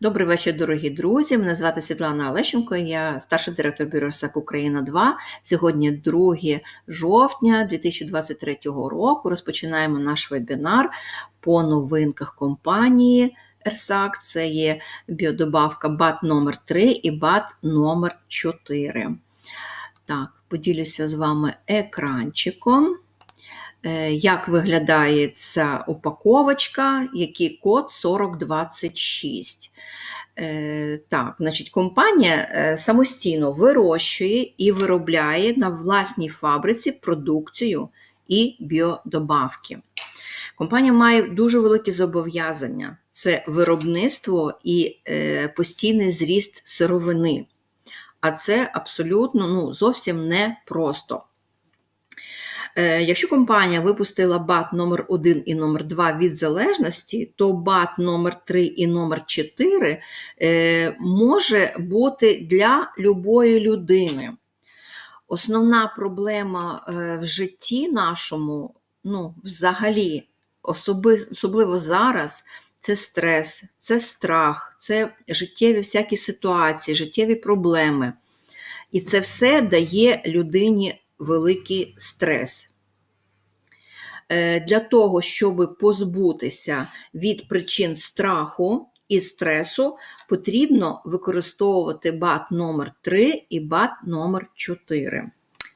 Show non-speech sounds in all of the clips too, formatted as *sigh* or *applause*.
Добрий вечір, дорогі друзі. Мене звати Світлана Олещенко, я старший директор бюро САК Україна 2. Сьогодні 2 жовтня 2023 року. Розпочинаємо наш вебінар по новинках компанії ЕРСАК. Це є біодобавка БАТ номер 3 і БАТ номер 4. Так, поділюся з вами екранчиком. Е, як виглядає ця упаковочка, який код 4026. Е, так, значить, Компанія е, самостійно вирощує і виробляє на власній фабриці продукцію і біодобавки. Компанія має дуже великі зобов'язання: це виробництво і постійний зріст сировини. А це абсолютно ну, зовсім не просто. Е, якщо компанія випустила бат номер 1 і номер 2 від залежності, то бат номер 3 і номер 4 е, може бути для любої людини. Основна проблема е, в житті нашому, ну, взагалі, особливо зараз, це стрес, це страх, це життєві всякі ситуації, життєві проблеми. І це все дає людині великий стрес. Е, для того, щоб позбутися від причин страху і стресу, потрібно використовувати бат номер 3 і бат номер 4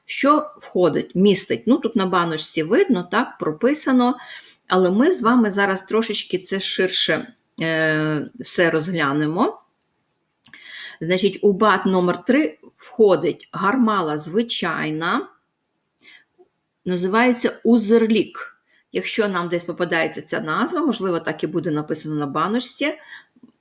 Що входить, містить? Ну, Тут на баночці видно, так, прописано, але ми з вами зараз трошечки це ширше е, все розглянемо. Значить, у бат номер 3 входить гармала звичайна називається Узерлік. Якщо нам десь попадається ця назва, можливо, так і буде написано на баночці,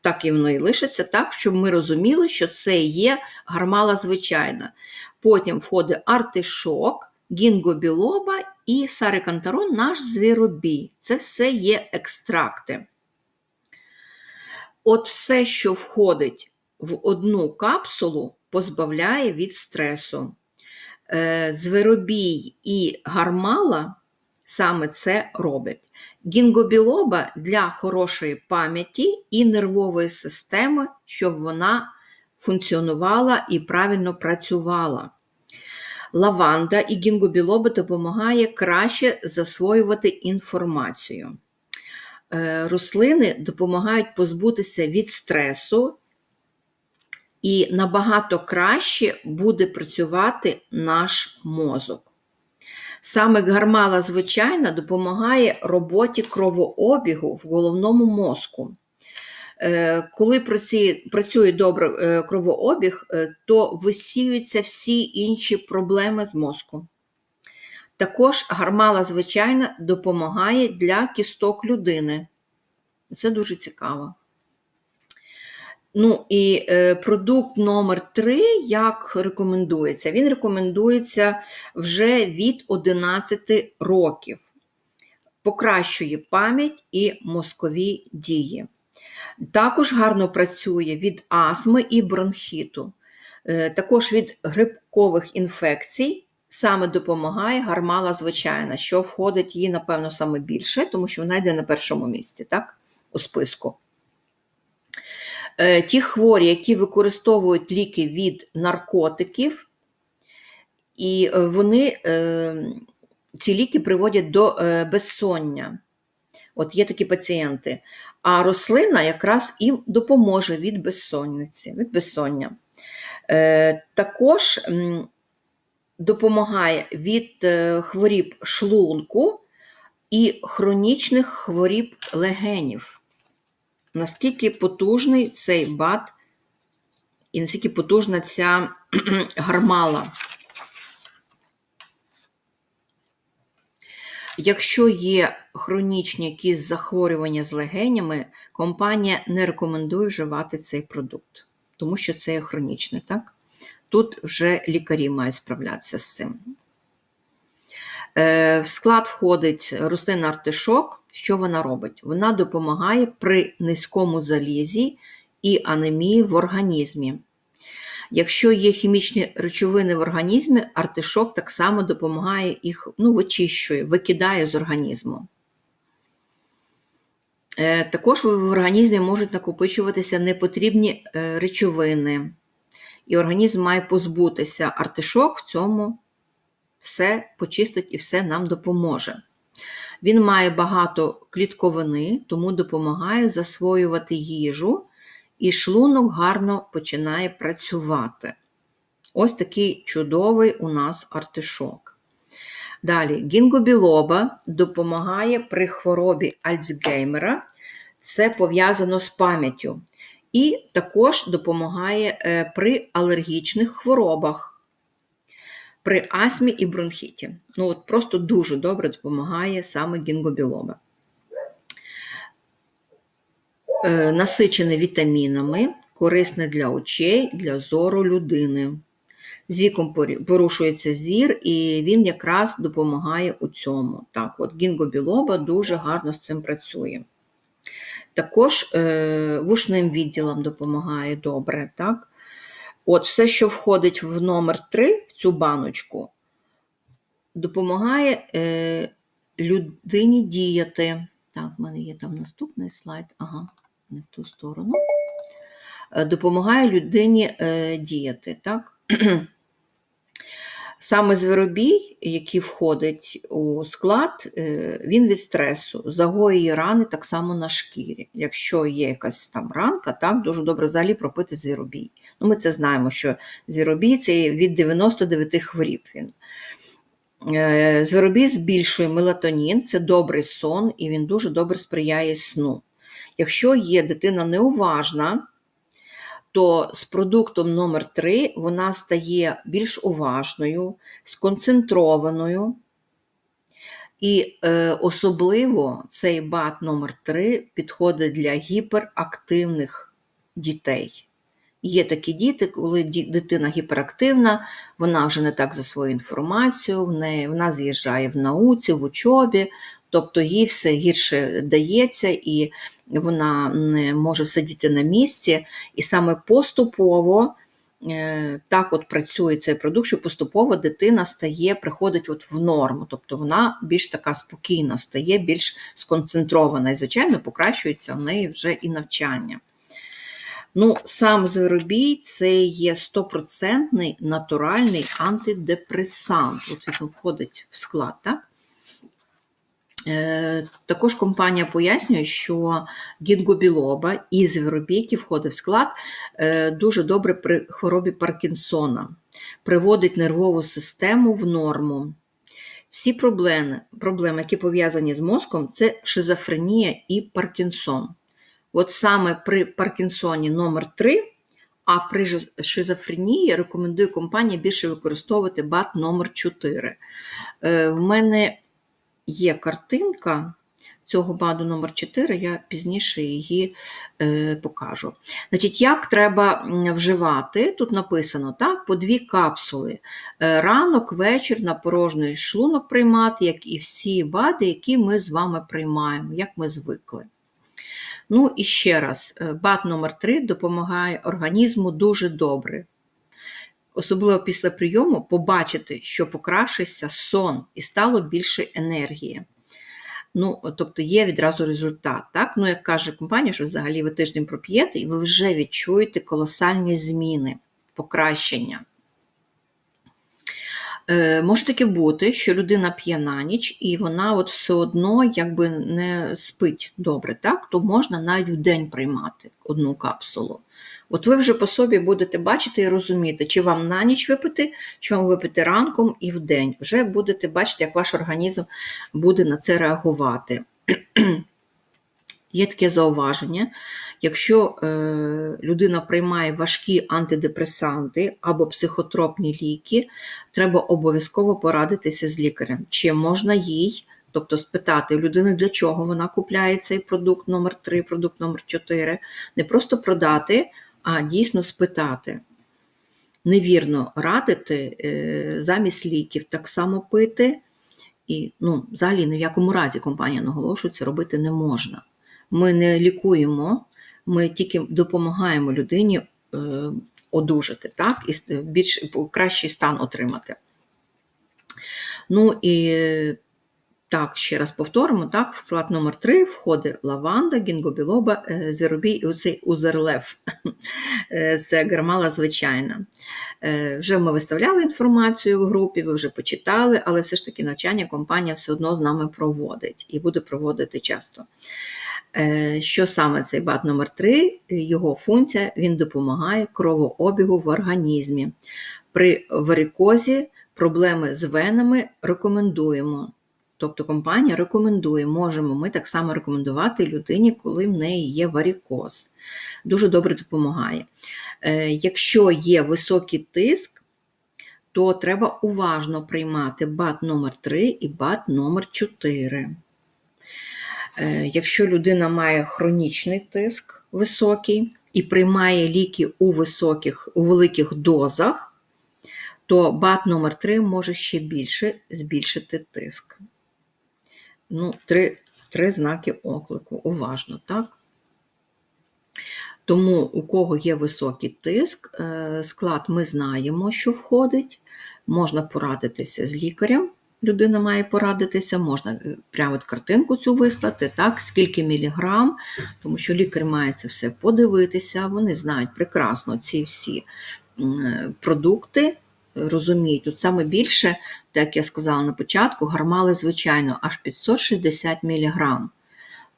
так і воно і лишиться, так, щоб ми розуміли, що це є гармала звичайна. Потім входить артишок, гінгобілоба і сарикантарон, наш звіробій. Це все є екстракти. От все, що входить в одну капсулу, позбавляє від стресу. Е, Зверобій і гармала саме це робить. Гінгобілоба для хорошої пам'яті і нервової системи, щоб вона функціонувала і правильно працювала. Лаванда і гінгобілоба допомагає краще засвоювати інформацію. Е, рослини допомагають позбутися від стресу і набагато краще буде працювати наш мозок. Саме гармала звичайна допомагає роботі кровообігу в головному мозку. Е, коли працює добре е, кровообіг, е, то висіюються всі інші проблеми з мозку. Також гармала звичайна допомагає для кісток людини. Це дуже цікаво. Ну і е, продукт номер 3 як рекомендується? Він рекомендується вже від 11 років. Покращує пам'ять і мозкові дії. Також гарно працює від астми і бронхіту. Е, також від грибкових інфекцій саме допомагає гармала звичайна, що входить її, напевно, саме більше, тому що вона йде на першому місці, так, у списку. Е, ті хворі, які використовують ліки від наркотиків, і е, вони е, ці ліки приводять до безсоння. От є такі пацієнти. А рослина якраз їм допоможе від безсонниці, від безсоння. Також допомагає від хворіб шлунку і хронічних хворіб легенів наскільки потужний цей бат і наскільки потужна ця *clears throat* гармала. Якщо є хронічні якісь захворювання з легенями, компанія не рекомендує вживати цей продукт, тому що це є хронічне, так? Тут вже лікарі мають справлятися з цим. Е, в склад входить рослина артишок. Що вона робить? Вона допомагає при низькому залізі і анемії в організмі. Якщо є хімічні речовини в організмі, артишок так само допомагає їх ну, вичищує, викидає з організму. Е, Також в організмі можуть накопичуватися непотрібні е, речовини, і організм має позбутися. Артишок в цьому все почистить і все нам допоможе. Він має багато клітковини, тому допомагає засвоювати їжу, і шлунок гарно починає працювати. Ось такий чудовий у нас артишок. Далі, гінгобілоба допомагає при хворобі Альцгеймера, це пов'язано з пам'яттю. І також допомагає е, при алергічних хворобах, при астмі і бронхіті. Ну, от Просто дуже добре допомагає саме гінгобілоба. Е, Насичене вітамінами, корисне для очей, для зору людини. З віком порушується зір, і він якраз допомагає у цьому. Так, от гінгобілоба дуже гарно з цим працює. Також е, вушним відділом допомагає добре. так. От Все, що входить в номер 3 в цю баночку, допомагає е, людині діяти. Так, в мене є там наступний слайд. Ага, не в ту сторону. Е, допомагає людині е, діяти. так. *clears throat* Саме звиробій, який входить у склад, е, він від стресу, загоює рани так само на шкірі. Якщо є якась там ранка, так, дуже добре взагалі пропити звіробій. Ну, Ми це знаємо, що звіробій це від 99 хворіб. він. Е, звіробій збільшує мелатонін, це добрий сон, і він дуже добре сприяє сну. Якщо є дитина неуважна, то з продуктом номер 3 вона стає більш уважною, сконцентрованою. І е, особливо цей бат номер 3 підходить для гіперактивних дітей. Є такі діти, коли дитина гіперактивна, вона вже не так засвоює інформацію, в неї, вона з'їжджає в науці, в учобі, тобто їй все гірше дається, і вона не може сидіти на місці, і саме поступово е, так от працює цей продукт, що поступово дитина стає, приходить от в норму, тобто вона більш така спокійна, стає більш сконцентрована і, звичайно, покращується в неї вже і навчання. Ну, Сам звиробій це є стопроцентний натуральний антидепресант. От він входить в склад, так? Е, також компанія пояснює, що гінгобілоба і звіробій, який входить в склад, е, дуже добре при хворобі Паркінсона, приводить нервову систему в норму. Всі проблеми, проблеми які пов'язані з мозком, це шизофренія і Паркінсон. От саме при Паркінсоні номер 3 а при шизофренії рекомендую компанії більше використовувати бат номер 4 е, В мене є картинка цього баду номер 4 я пізніше її е, покажу. Значить, Як треба вживати? Тут написано так, по дві капсули. Е, ранок, вечір на порожній шлунок приймати, як і всі бади, які ми з вами приймаємо, як ми звикли. Ну і ще раз, е, бат номер 3 допомагає організму дуже добре. Особливо після прийому побачити, що покращився сон і стало більше енергії. Ну, Тобто є відразу результат. Так? Ну, Як каже компанія, що взагалі ви тиждень проп'єте, і ви вже відчуєте колосальні зміни, покращення. Е, Може таке бути, що людина п'є на ніч, і вона от все одно якби не спить добре, так? то можна навіть в день приймати одну капсулу. От ви вже по собі будете бачити і розуміти, чи вам на ніч випити, чи вам випити ранком і в день. Вже будете бачити, як ваш організм буде на це реагувати. Є таке зауваження, якщо е, людина приймає важкі антидепресанти або психотропні ліки, треба обов'язково порадитися з лікарем, чи можна їй, тобто спитати людини, для чого вона купляє цей продукт номер 3 продукт номер 4 не просто продати, а дійсно спитати. Невірно радити е, замість ліків так само пити, і ну, взагалі ні в якому разі компанія наголошує, це робити не можна. Ми не лікуємо, ми тільки допомагаємо людині е, одужати, так, і більш кращий стан отримати. Ну і Так, ще раз повторимо. Так, в склад номер 3 входить лаванда, гінгобілоба, е, і оцей узерлев. *laughs* Е, Це гермала звичайна. Е, Вже ми виставляли інформацію в групі, ви вже почитали, але все ж таки навчання компанія все одно з нами проводить і буде проводити часто. Що саме цей бат номер 3 Його функція він допомагає кровообігу в організмі. При варикозі проблеми з венами рекомендуємо. Тобто компанія рекомендує, можемо ми так само рекомендувати людині, коли в неї є варикоз. Дуже добре допомагає. Е, Якщо є високий тиск, то треба уважно приймати бат номер 3 і бат номер 4. Е, Якщо людина має хронічний тиск високий і приймає ліки у високих, у великих дозах, то бат номер 3 може ще більше збільшити тиск. Ну, три, три знаки оклику. Уважно, так? Тому, у кого є високий тиск, е, склад ми знаємо, що входить. Можна порадитися з лікарем. Людина має порадитися, можна е, прямо от картинку цю вислати, так, скільки міліграм, тому що лікар має це все подивитися, вони знають прекрасно ці всі е, продукти, розуміють. Тут саме більше, як я сказала на початку, гармали, звичайно, аж 560 мг.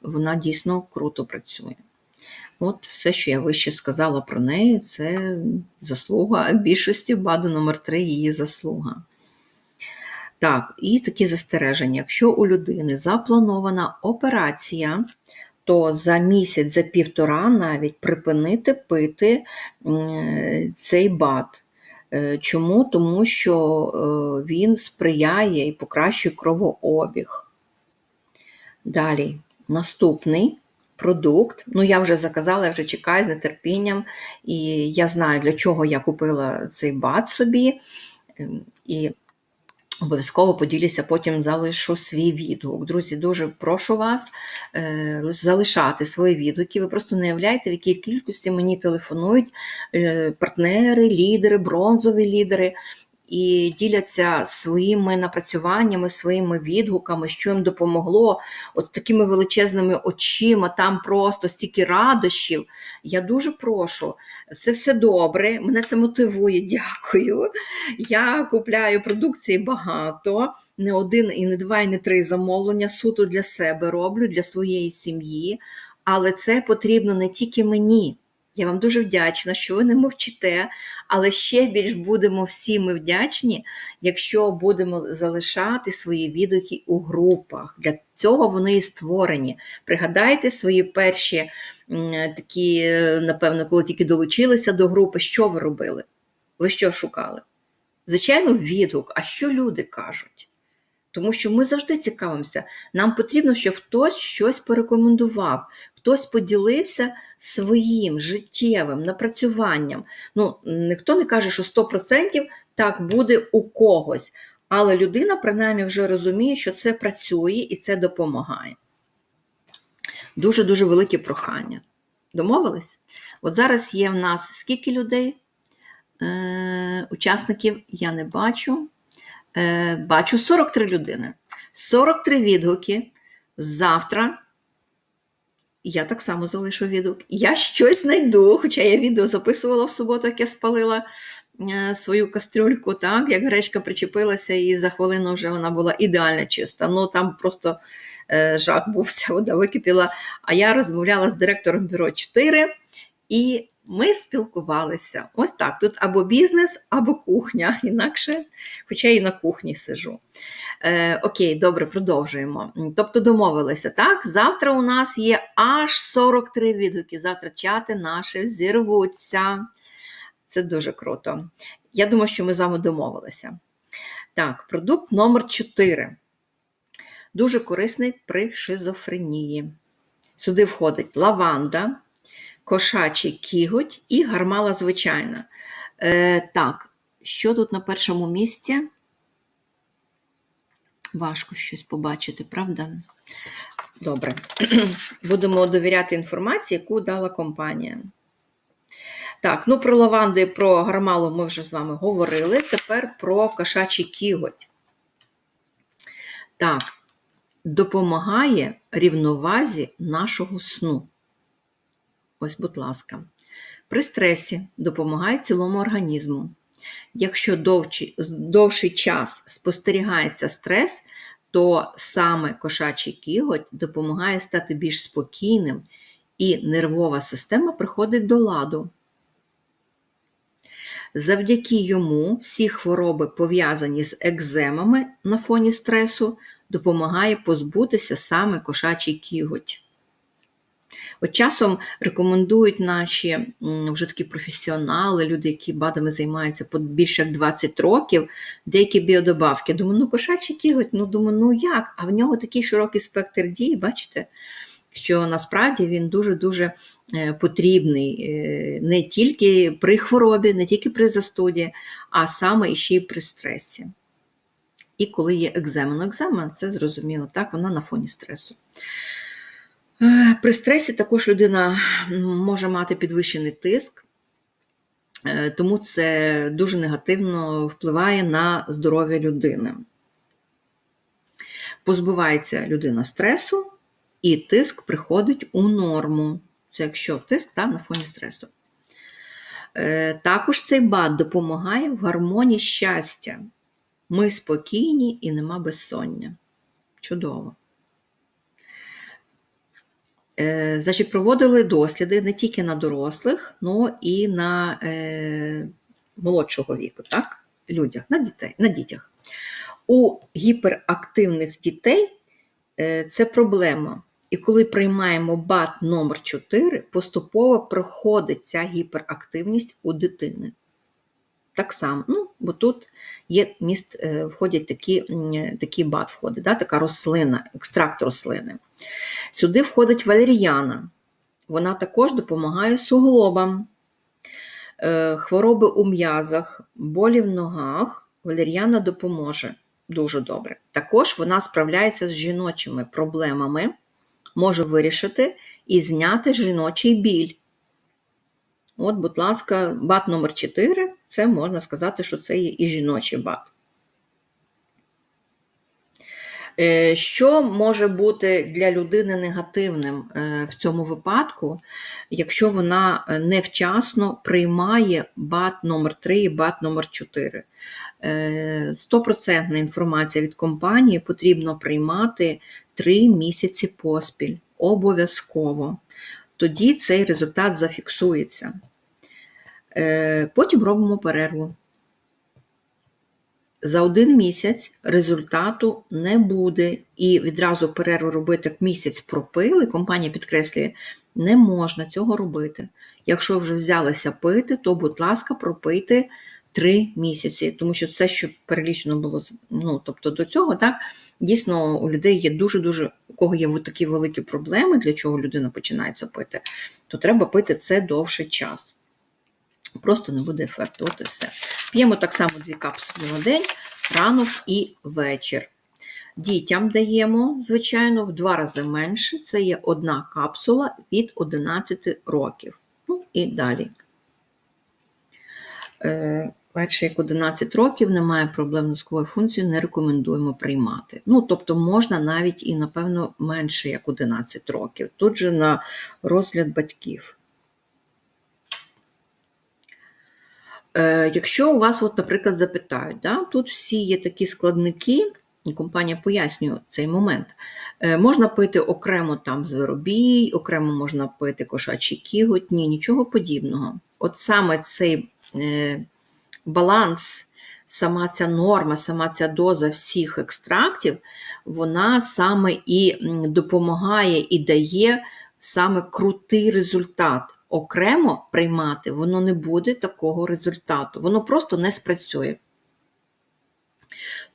Вона дійсно круто працює. От все, що я вище сказала про неї, це заслуга більшості баду номер 3 її заслуга. Так, і такі застереження. Якщо у людини запланована операція, то за місяць, за півтора навіть припинити пити цей бад. Е, Чому? Тому що е, він сприяє і покращує кровообіг. Далі, наступний продукт. Ну, я вже заказала, я вже чекаю з нетерпінням, і я знаю, для чого я купила цей бат собі. Ем, І обов'язково поділюся, потім залишу свій відгук. Друзі, дуже прошу вас е, залишати свої відгуки. Ви просто не уявляєте, в якій кількості мені телефонують е, партнери, лідери, бронзові лідери. І діляться своїми напрацюваннями, своїми відгуками, що їм допомогло, от такими величезними очима, там просто стільки радощів. Я дуже прошу, це все добре, мене це мотивує, *laughs* дякую. Я купляю продукції багато, не один, і не два, і не три замовлення, суто для себе роблю, для своєї сім'ї. Але це потрібно не тільки мені. Я вам дуже вдячна, що ви не мовчите, але ще більш будемо всі ми вдячні, якщо будемо залишати свої відгуки у групах. Для цього вони і створені. Пригадайте свої перші такі, напевно, коли тільки долучилися до групи, що ви робили? Ви що шукали? Звичайно, відгук, а що люди кажуть? Тому що ми завжди цікавимося. Нам потрібно, щоб хтось щось порекомендував, хтось поділився своїм життєвим напрацюванням. Ну, ніхто не каже, що 100% так буде у когось, але людина принаймні вже розуміє, що це працює і це допомагає. Дуже-дуже велике прохання. Домовились? От зараз є в нас скільки людей? Е, Учасників я не бачу. Е, Бачу 43 людини. 43 відгуки. Завтра я так само залишу відгук. Я щось знайду, хоча я відео записувала в суботу, як я спалила е, свою кастрюльку, так, як гречка причепилася, і за хвилину вже вона була ідеально чиста. Ну там просто е, жах був, *laughs* вся вода википіла. А я розмовляла з директором бюро 4 і ми спілкувалися. Ось так. Тут або бізнес, або кухня. *laughs* Інакше, хоча і на кухні сижу. Е, Окей, добре, продовжуємо. Тобто домовилися, так? Завтра у нас є аж 43 відгуки. Завтра чати наші зірвуться. Це дуже круто. Я думаю, що ми з вами домовилися. Так, продукт номер 4. Дуже корисний при шизофренії. Сюди входить лаванда, кошачий кіготь і гармала звичайна. Е, Так, що тут на першому місці? Важко щось побачити, правда? Добре. *clears throat* Будемо довіряти інформації, яку дала компанія. Так, ну про лаванди, про гармалу ми вже з вами говорили. Тепер про кошачий кіготь. Так, допомагає рівновазі нашого сну. Ось, будь ласка. При стресі допомагає цілому організму. Якщо довший, довший час спостерігається стрес, то саме кошачий кіготь допомагає стати більш спокійним, і нервова система приходить до ладу. Завдяки йому всі хвороби, пов'язані з екземами на фоні стресу, допомагає позбутися саме кошачий кіготь. От часом рекомендують наші вже такі професіонали, люди, які БАДами займаються по більше як 20 років, деякі біодобавки. Думаю, ну кошачий кіготь, ну думаю, ну як? А в нього такий широкий спектр дій, бачите? Що насправді він дуже-дуже е, потрібний е, не тільки при хворобі, не тільки при застуді, а саме ще й при стресі. І коли є екзема. Ну, це зрозуміло, так, вона на фоні стресу. При стресі також людина може мати підвищений тиск, е, тому це дуже негативно впливає на здоров'я людини. Позбувається людина стресу, і тиск приходить у норму. Це якщо тиск та, на фоні стресу. Е, також цей бад допомагає в гармонії щастя. Ми спокійні і нема безсоння. Чудово. Е, значить, проводили досліди не тільки на дорослих, але і на е, молодшого віку, так? людях, на дітей, на дітях. У гіперактивних дітей е, це проблема. І коли приймаємо БАТ номер 4 поступово проходить ця гіперактивність у дитини. Так само, ну, бо тут є міст, е, входять такі, такі бат входить, да, така рослина, екстракт рослини. Сюди входить валеріяна. Вона також допомагає суглобам, е, хвороби у м'язах, болі в ногах. Валеріана допоможе дуже добре. Також вона справляється з жіночими проблемами, може вирішити і зняти жіночий біль. От, будь ласка, бат номер 4 це можна сказати, що це є і жіночий бат. Е, що може бути для людини негативним е, в цьому випадку, якщо вона е, невчасно приймає бат номер 3 і бат номер 4 Стопроцентна інформація від компанії потрібно приймати 3 місяці поспіль. Обов'язково. Тоді цей результат зафіксується. Потім робимо перерву за один місяць результату не буде. І відразу перерву робити як місяць пропили, компанія підкреслює, не можна цього робити. Якщо вже взялися пити, то, будь ласка, пропийте 3 місяці, тому що все, що перелічено було ну, тобто до цього, так, дійсно у людей є дуже-дуже, у кого є такі великі проблеми, для чого людина починається пити, то треба пити це довший час. Просто не буде ефекту. От і все. П'ємо так само дві капсули на день, ранок і вечір. Дітям даємо, звичайно, в два рази менше. Це є одна капсула від 11 років. Ну і далі. Бачите, як 11 років немає проблем з носковою функцією, не рекомендуємо приймати. Ну, тобто можна навіть і, напевно, менше як 11 років. Тут же на розгляд батьків. Якщо у вас, от, наприклад, запитають, да, тут всі є такі складники, компанія пояснює цей момент. Е, можна пити окремо там зверобій, окремо можна пити кошачий кіготь, ні, нічого подібного. От саме цей е, баланс, сама ця норма, сама ця доза всіх екстрактів, вона саме і допомагає і дає саме крутий результат окремо приймати, воно не буде такого результату. Воно просто не спрацює.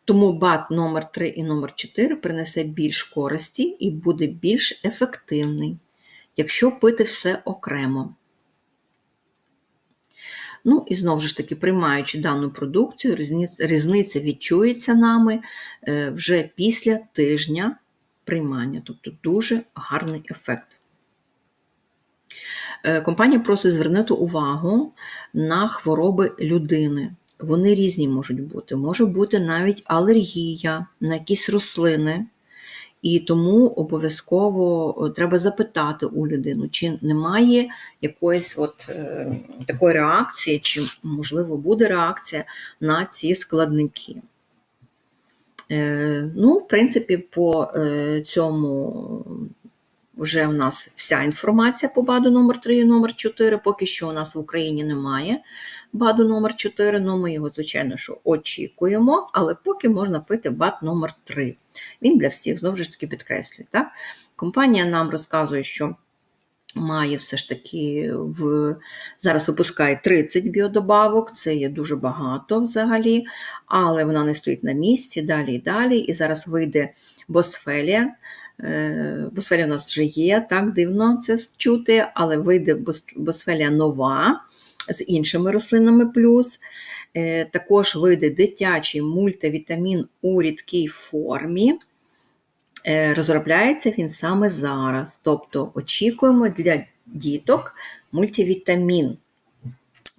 Тому бат номер 3 і номер 4 принесе більш користі і буде більш ефективний, якщо пити все окремо. Ну, і знову ж таки, приймаючи дану продукцію, різниця відчується нами е, вже після тижня приймання, тобто дуже гарний ефект. Е, компанія просить звернути увагу на хвороби людини. Вони різні можуть бути. Може бути навіть алергія на якісь рослини. І тому обов'язково треба запитати у людину, чи немає якоїсь от е, такої реакції, чи, можливо, буде реакція на ці складники. Е, ну, в принципі, по е, цьому вже в нас вся інформація по БАДу номер 3 і номер 4 Поки що у нас в Україні немає БАДу номер 4 ну ми його, звичайно, що очікуємо, але поки можна пити БАД номер 3 Він для всіх, знову ж таки, підкреслює. Так? Компанія нам розказує, що має все ж таки в зараз випускає 30 біодобавок, це є дуже багато взагалі, але вона не стоїть на місці, далі і далі. І зараз вийде Босфелія. Е, Босфелія у нас вже є, так дивно це чути, але вийде Босфелія нова з іншими рослинами плюс. Е, також вийде дитячий мультивітамін у рідкій формі. Е, розробляється він саме зараз. Тобто очікуємо для діток мультивітамін.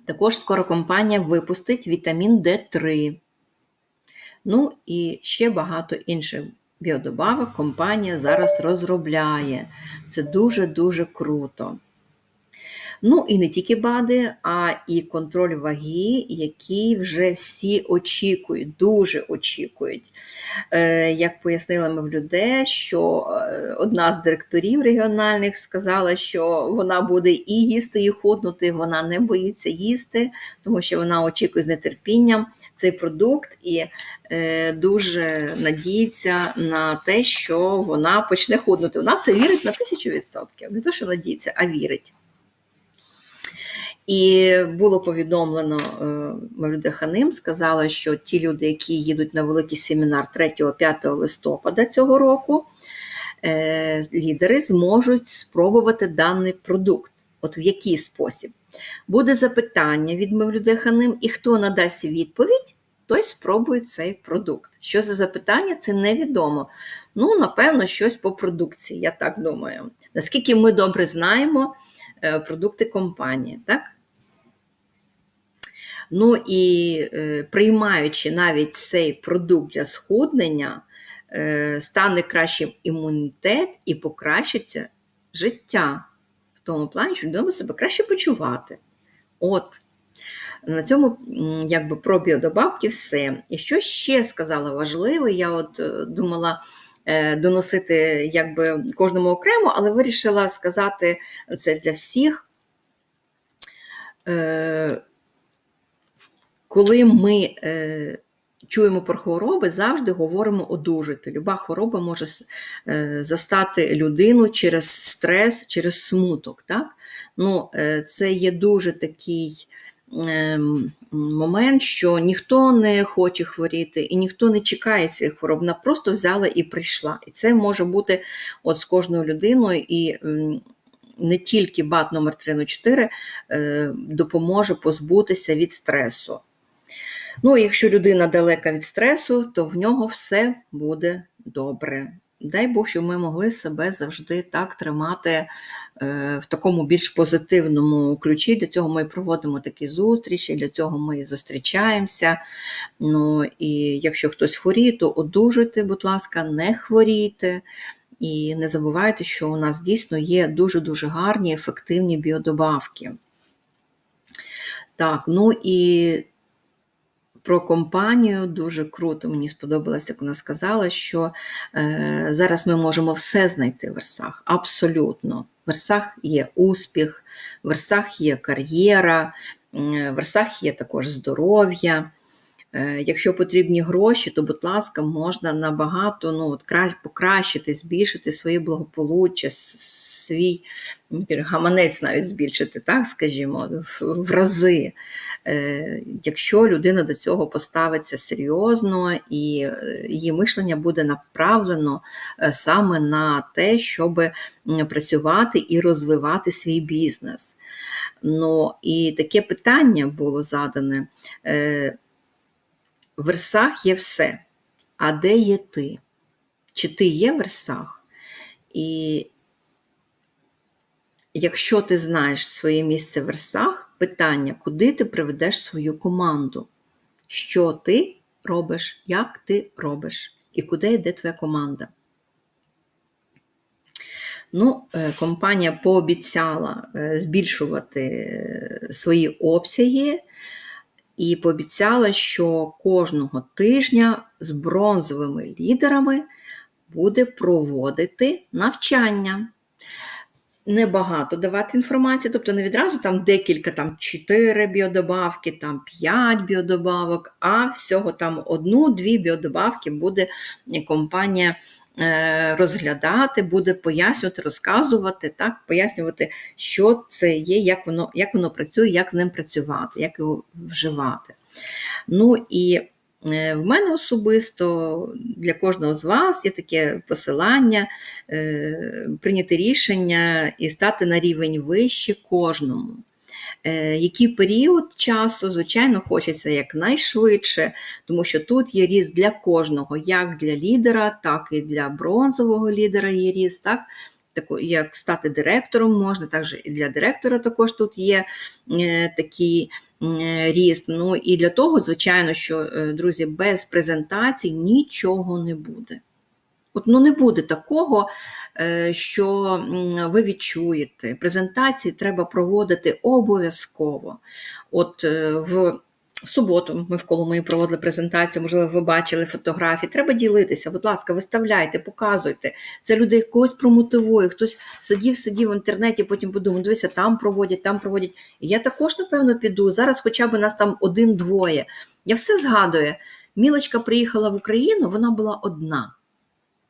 Також скоро компанія випустить вітамін D3. Ну і ще багато інших біодобавок компанія зараз розробляє. Це дуже-дуже круто. Ну і не тільки БАДи, а і контроль ваги, які вже всі очікують, дуже очікують. Е, Як пояснила ми в людей, що е, одна з директорів регіональних сказала, що вона буде і їсти, і худнути, вона не боїться їсти, тому що вона очікує з нетерпінням цей продукт і е, дуже надіється на те, що вона почне худнути. Вона це вірить на тисячу відсотків. Не то, що надіється, а вірить. І було повідомлено е, Мавлюда Ханим, сказала, що ті люди, які їдуть на великий семінар 3-5 листопада цього року, е, лідери зможуть спробувати даний продукт. От в який спосіб? Буде запитання від Мавлюда Ханим, і хто надасть відповідь, той спробує цей продукт. Що за запитання, це невідомо. Ну, напевно, щось по продукції, я так думаю. Наскільки ми добре знаємо е, продукти компанії, так? Ну і е, приймаючи навіть цей продукт для схуднення, е, стане кращим імунітет і покращиться життя. В тому плані, що людина себе краще почувати. От. На цьому якби про біодобавки все. І що ще сказала важливе, я от е, думала доносити якби кожному окремо, але вирішила сказати це для всіх коли ми е, чуємо про хвороби, завжди говоримо одужати. Люба хвороба може е, застати людину через стрес, через смуток. Так? Ну, е, Це є дуже такий. Ем, момент, що ніхто не хоче хворіти і ніхто не чекає цих хвороб, вона просто взяла і прийшла. І це може бути от з кожною людиною, і не тільки БАТ номер 304 допоможе позбутися від стресу. Ну, якщо людина далека від стресу, то в нього все буде добре. Дай Бог, щоб ми могли себе завжди так тримати е, в такому більш позитивному ключі. Для цього ми проводимо такі зустрічі, для цього ми зустрічаємося. Ну, І якщо хтось хворіє, то одужуйте, будь ласка, не хворійте. І не забувайте, що у нас дійсно є дуже-дуже гарні, ефективні біодобавки. Так, ну і про компанію дуже круто. Мені сподобалося, як вона сказала, що е, зараз ми можемо все знайти в версах. Абсолютно. В версах є успіх, в версах є кар'єра, в версах є також здоров'я. Е, якщо потрібні гроші, то, будь ласка, можна набагато ну, от, покращити, збільшити своє благополуччя, свій гаманець навіть збільшити, так, скажімо, в рази. Е, якщо людина до цього поставиться серйозно і е, її мишлення буде направлено саме на те, щоб працювати і розвивати свій бізнес. Ну, І таке питання було задане. Версах є все. А де є ти? Чи ти є версах? І якщо ти знаєш своє місце версах, питання, куди ти приведеш свою команду? Що ти робиш, як ти робиш, і куди йде твоя команда? Ну, е, компанія пообіцяла е, збільшувати е, свої обсяги і пообіцяла, що кожного тижня з бронзовими лідерами буде проводити навчання. Небагато давати інформації, тобто не відразу там декілька, там 4 біодобавки, там 5 біодобавок, а всього там одну-дві біодобавки буде компанія розглядати, буде пояснювати, розказувати, так, пояснювати, що це є, як воно, як воно працює, як з ним працювати, як його вживати. Ну і Е, в мене особисто для кожного з вас є таке посилання, е, прийняти рішення і стати на рівень вище кожному. Е, який період часу, звичайно, хочеться якнайшвидше, тому що тут є ріст для кожного, як для лідера, так і для бронзового лідера є ріст. так? Як стати директором можна, також і для директора також тут є такий ріст. Ну і для того, звичайно, що, е, друзі, без презентацій нічого не буде. От ну не буде такого, е, що ви відчуєте. Презентації треба проводити обов'язково. От е, в суботу ми в Коломиї проводили презентацію, можливо, ви бачили фотографії. Треба ділитися, будь ласка, виставляйте, показуйте. Це людей когось промотивує, хтось сидів, сидів в інтернеті, потім подумав, дивися, там проводять, там проводять. І я також, напевно, піду. Зараз хоча б нас там один-двоє. Я все згадую. Мілочка приїхала в Україну, вона була одна.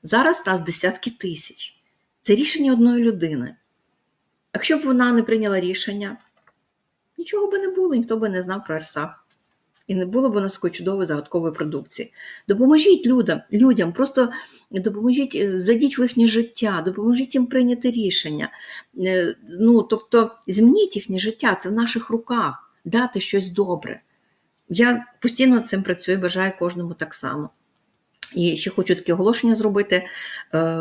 Зараз нас десятки тисяч. Це рішення одної людини. Якщо б вона не прийняла рішення, нічого би не було, ніхто би не знав про Ерсах і не було б у нас такої чудової загадкової продукції. Допоможіть людям, людям, просто допоможіть, е, зайдіть в їхнє життя, допоможіть їм прийняти рішення. Е, ну, Тобто, змініть їхнє життя, це в наших руках, дати щось добре. Я постійно цим працюю, бажаю кожному так само. І ще хочу таке оголошення зробити е,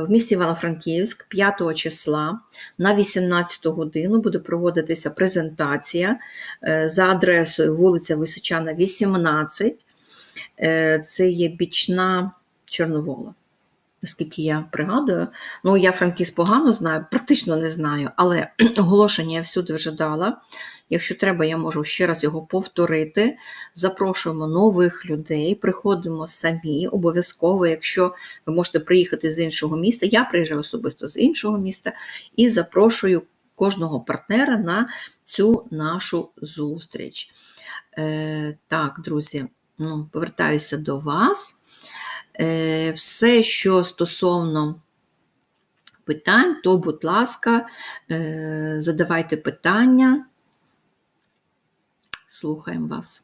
в місті Івано-Франківськ 5 числа на 18 годину буде проводитися презентація е, за адресою вулиця Височана, 18. Е, це є бічна Чорновола. Наскільки я пригадую, ну я Франківськ погано знаю, практично не знаю, але *clears throat* оголошення я всюди вже дала. Якщо треба, я можу ще раз його повторити. Запрошуємо нових людей, приходимо самі, обов'язково, якщо ви можете приїхати з іншого міста, я приїжджаю особисто з іншого міста і запрошую кожного партнера на цю нашу зустріч. Е, Так, друзі, ну, повертаюся до вас. Е, Все, що стосовно питань, то, будь ласка, е, задавайте питання. Слухаємо вас.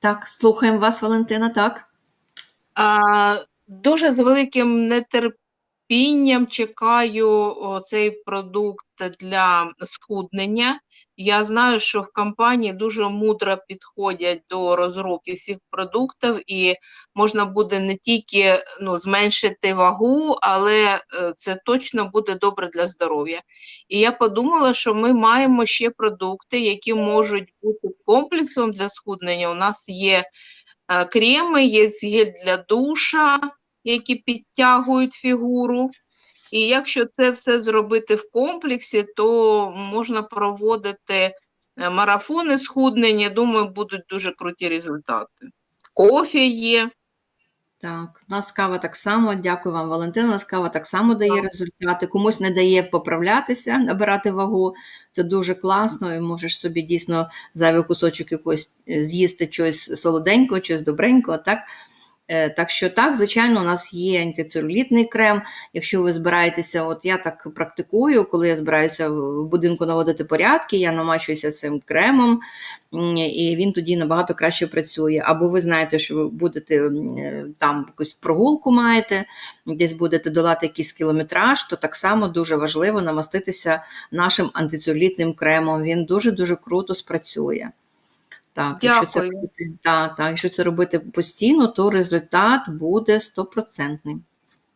Так, слухаємо вас, Валентина, так? А, Дуже з великим нетерпінням чекаю цей продукт для схуднення. Я знаю, що в компанії дуже мудро підходять до розробки всіх продуктів, і можна буде не тільки ну, зменшити вагу, але е, це точно буде добре для здоров'я. І я подумала, що ми маємо ще продукти, які можуть бути комплексом для схуднення. У нас є е, креми, є гель для душа, які підтягують фігуру. І якщо це все зробити в комплексі, то можна проводити е, марафони схуднення. Думаю, будуть дуже круті результати. Кофі є. Так, у нас кава так само. Дякую вам, Валентина. У нас кава так само дає результати. Комусь не дає поправлятися, набирати вагу. Це дуже класно. і Можеш собі дійсно зайвий кусочок якось е, з'їсти щось солоденького, щось добренького. так? Е, так що так, звичайно, у нас є антицелюлітний крем. Якщо ви збираєтеся, от я так практикую, коли я збираюся в будинку наводити порядки, я намачуюся цим кремом, і він тоді набагато краще працює. Або ви знаєте, що ви будете е, там якусь прогулку маєте, десь будете долати якийсь кілометраж, то так само дуже важливо намаститися нашим антицелюлітним кремом. Він дуже-дуже круто спрацює. Так, якщо це робити, так, так, якщо це робити постійно, то результат буде стопроцентний.